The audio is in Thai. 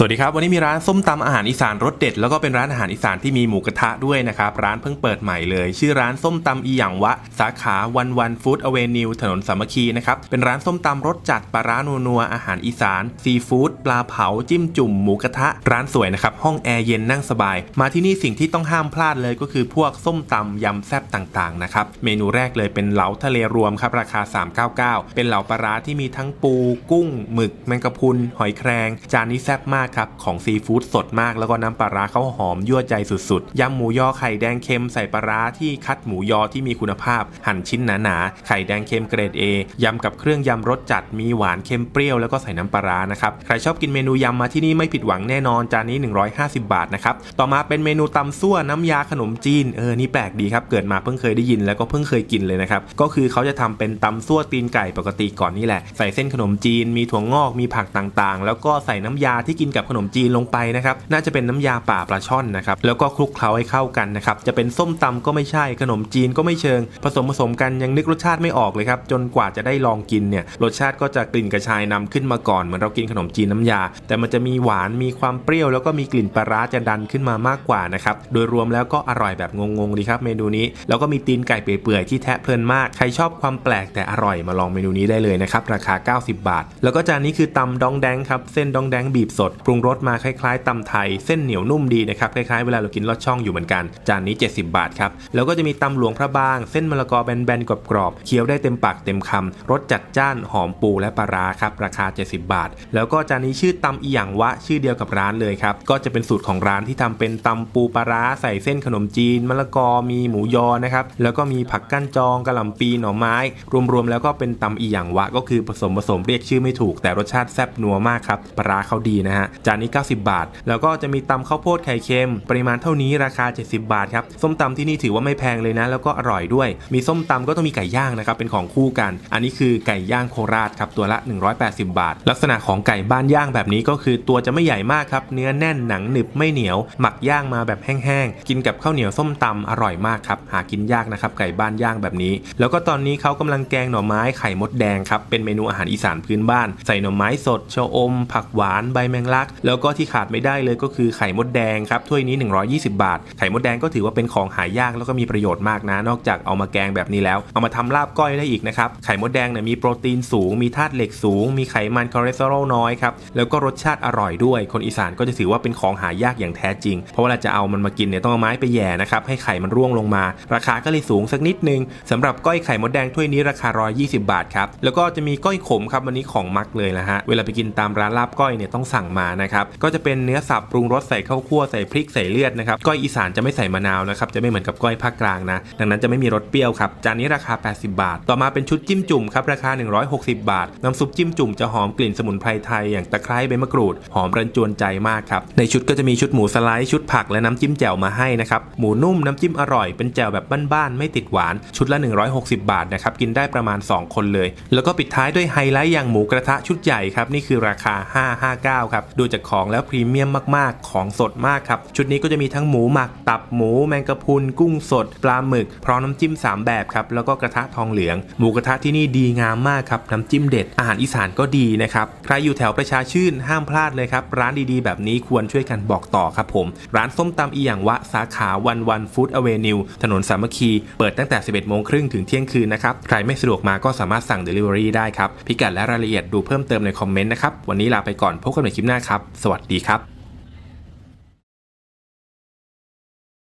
สวัสดีครับ วันนี้มีร้านส้มตำอาหารอีสานรสเด็ด แล้วก็เป็นร้านอาหารอีสานที่มีหมูกระทะด้วยนะครับ ร้านเพิ่งเปิดใหม่เลย ชื่อร้านส้มตำอีหยังวะ สาขาวันวันฟู้ดอเวนิวถนนสามัคคีนะครับ เป็นร้านส้มตำรสจัดปลาร้านัวๆอาหารอีสาน ซีฟู้ดปลาเผาจิ้มจุ่มหมูกระทะ ร้านสวยนะครับ ห้องแอร์เย็นนั่งสบาย มาที่นี่สิ่งที่ต้องห้ามพลาดเลยก็คือพวกส้มตำยำแซ่บต่างๆนะครับเมนูแรกเลยเป็นเหลาทะเลรวมครับราคา 399 เป็นเหลาปลาร้าที่มีทั้งปู กุ้งหมึกแมงกะพรุนหอยแครง จานนี้แซ่บมากครับ ของซีฟู้ดสดมากแล้วก็น้ำปลาร้าเขาหอมยั่วใจสุดๆ ยำหมูยอไข่แดงเค็มใส่ปลาร้าที่คัดหมูยอที่มีคุณภาพ หั่นชิ้นหนาๆ ไข่แดงเค็มเกรด A ยำกับเครื่องยำรสจัดมีหวานเค็มเปรี้ยวแล้วก็ใส่น้ำปลาร้านะครับ ใครชอบกินเมนูยำมาที่นี่ไม่ผิดหวังแน่นอนจานนี้ 150 บาทนะครับ ต่อมาเป็นเมนูตำซั่วน้ำยาขนมจีนเออนี่แปลกดีครับเกิดมาเพิ่งเคยได้ยินแล้วก็เพิ่งเคยกินเลยนะครับก็คือเขาจะทำเป็นตำซั่วตีนไก่ปกติก่อนนี่แหละใส่เส้นขนมจีนมีถั่วงอกมีผักต่างๆ แล้วก็ใส่น้ำยาที่กินกับับขนมจีนลงไปนะครับ น่าจะเป็นน้ำยาป่าปลาช่อนนะครับ แล้วก็คลุกเคล้าให้เข้ากันนะครับ จะเป็นส้มตำก็ไม่ใช่ ขนมจีนก็ไม่เชิง ผสมผสมกันยังนึกรสชาติไม่ออกเลยครับ จนกว่าจะได้ลองกินเนี่ย รสชาติก็จะกลิ่นกระชายนำขึ้นมาก่อน เหมือนเรากินขนมจีนน้ำยา แต่มันจะมีหวาน มีความเปรี้ยว แล้วก็มีกลิ่นปลาร้าจะดันขึ้นมามากกว่านะครับ โดยรวมแล้วก็อร่อยแบบงงๆดีครับเมนูนี้ แล้วก็มีตีนไก่เปื่อยๆที่แทะเพลินมาก ใครชอบความแปลกแต่อร่อยมาลองเมนูนี้ได้เลยนะครับ ราคา 90 บาท แล้วก็จานนี้คือตำดองแดงครับ เส้นดองแดงบีบสดปรุงรสมาคล้ายๆตำไทย เส้นเหนียวนุ่มดีนะครับคล้ายๆเวลาเรากินลอดช่องอยู่เหมือนกัน จานนี้ 70 บาทครับ แล้วก็จะมีตำหลวงพระบาง เส้นมะละกอแบนๆกรอบๆเคี้ยวได้เต็มปากเต็มคำรสจัดจ้านหอมปูและปลาร้าครับราคา 70 บาท แล้วก็จานนี้ชื่อตำอีหยังวะชื่อเดียวกับร้านเลยครับก็จะเป็นสูตรของร้านที่ทำเป็นตำปูปลาร้าใส่เส้นขนมจีนมะละกอมีหมูยอนะครับแล้วก็มีผักก้านจองกระหล่ำปีหน่อไม้ รวมๆแล้วก็เป็นตำอีหยังวะก็คือผสมผสมเรียกชื่อไม่ถูกแต่รสชาติแซ่บนัวมากครับปลาร้าเขาดีนะฮะจานนี้ 90 บาท แล้วก็จะมีตำข้าวโพดไข่เค็ม ปริมาณเท่านี้ราคา 70 บาทครับ ส้มตำที่นี่ถือว่าไม่แพงเลยนะ แล้วก็อร่อยด้วย มีส้มตำก็ต้องมีไก่ย่างนะครับ เป็นของคู่กัน อันนี้คือไก่ย่างโคราชครับตัวละ 180 บาท ลักษณะของไก่บ้านย่างแบบนี้ก็คือตัวจะไม่ใหญ่มากครับ เนื้อแน่นหนังหนึบไม่เหนียว หมักย่างมาแบบแห้งๆ กินกับข้าวเหนียวส้มตำอร่อยมากครับ หากินยากนะครับไก่บ้านย่างแบบนี้ แล้วก็ตอนนี้เขากำลังแกงหน่อไม้ไข่มดแดงครับ เป็นเมนูอาหารอีสานพื้นบ้าน ใส่หน่อไม้สดชะอม ผักหวาน ใบแมงลักแล้วก็ที่ขาดไม่ได้เลยก็คือไข่มดแดงครับถ้วยนี้ 120 บาท ไข่มดแดงก็ถือว่าเป็นของหายากแล้วก็มีประโยชน์มากนะ นอกจากเอามาแกงแบบนี้แล้ว เอามาทำลาบก้อยได้อีกนะครับ ไข่มดแดงเนี่ยมีโปรตีนสูง มีธาตุเหล็กสูง มีไขมันคอเลสเตอรอลน้อยครับ แล้วก็รสชาติอร่อยด้วย คนอีสานก็จะถือว่าเป็นของหายากอย่างแท้จริง เพราะเวลาจะเอามันมากินเนี่ยต้องเอาไม้ไปแย่นะครับ ให้ไข่มันร่วงลงมา ราคาก็เลยสูงสักนิดนึงสำหรับก้อยไข่มดแดงถ้วยนี้ราคา 120 บาทครับ แล้วก็จะมีก้อยขมครับวันนี้ของมักเลยนะฮะ เวลาไปกินตามร้านลาบก้อยเนี่ยต้องสั่งมานะครับก็จะเป็นเนื้อสับปรุงรสใส่ข้าวคั่วใส่พริกใส่เลือดนะครับก้อยอีสานจะไม่ใส่มะนาวนะครับจะไม่เหมือนกับก้อยภาคกลางนะดังนั้นจะไม่มีรสเปรี้ยวครับจานนี้ราคา 80 บาท ต่อมาเป็นชุดจิ้มจุ่มครับราคา 160 บาท น้ำซุปจิ้มจุ่มจะหอมกลิ่นสมุนไพรไทยอย่างตะไคร้ใบมะกรูดหอมรันจวนใจมากครับในชุดก็จะมีชุดหมูสไลด์ชุดผักและน้ำจิ้มแจ่วมาให้นะครับหมูนุ่มน้ำจิ้มอร่อยเป็นแจ่วแบบบ้านๆไม่ติดหวาน ชุดละ 160 บาทนะครับกินได้ประมาณ 2 คนเลย แล้วก็ปิดท้ายด้วยไฮไลท์อย่างหมูกระทะชุดใหญ่ครับนี่คือราคา 559 ครับดูจากของแล้วพรีเมียมมากๆ ของสดมากครับ ชุดนี้ก็จะมีทั้งหมูหมัก ตับหมูแมงกะพรุนกุ้งสด ปลาหมึก พร้อมน้ำจิ้ม 3 แบบครับ แล้วก็กระทะทองเหลือง หมูกระทะที่นี่ดีงามมากครับ น้ำจิ้มเด็ด อาหารอีสานก็ดีนะครับ ใครอยู่แถวประชาชื่นห้ามพลาดเลยครับ ร้านดีๆ แบบนี้ควรช่วยกันบอกต่อครับผม ร้านส้มตำอีหยังวะสาขาวันวันฟู้ดอเวนิวถนนสามัคคีเปิดตั้งแต่ 11โมงครึ่งถึงเที่ยงคืนนะครับ ใครไม่สะดวกมาก็สามารถสั่ง Delivery ได้ครับ พิกัดและรายละเอียดดูเพิ่มเติมในคอมเมนต์นะครับ วันนี้ลาไปก่อน พบกันใหม่คลิปหน้าครับ สวัสดีครับ